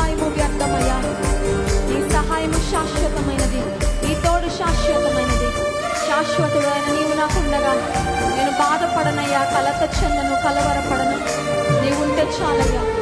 సహాయము వ్యర్థమయ్యా నీ సహాయము శాశ్వతమైనది. నీ తోడు శాశ్వతమైనది. శాశ్వతుడు నీవు నీవు నాకుండగా నేను బాధపడనయ్యా కలత చెందను కలవరపడను. నీవుంటే చాలయ్యా.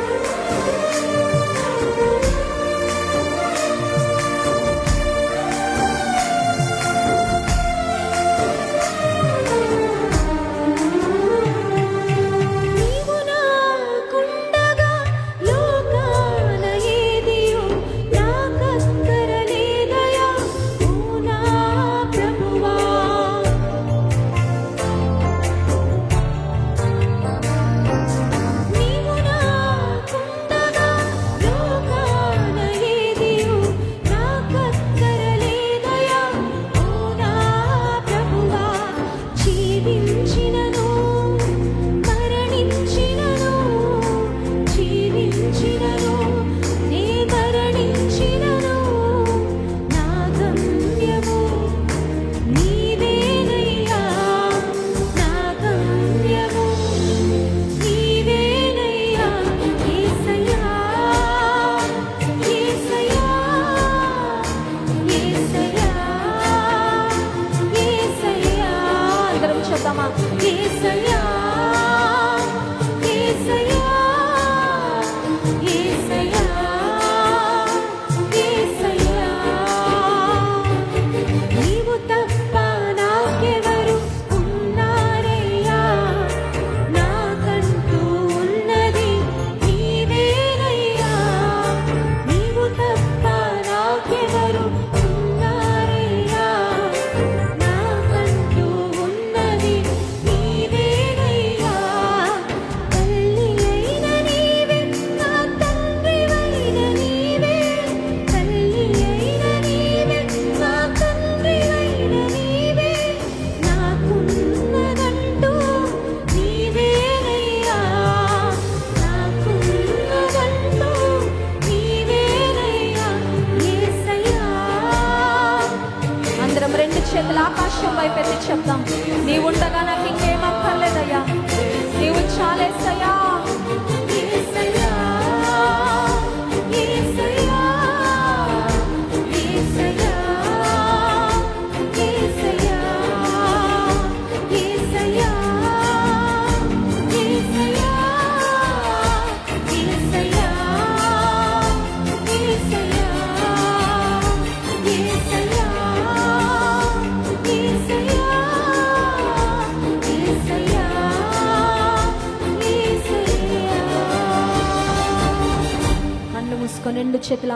రెండు చేతుల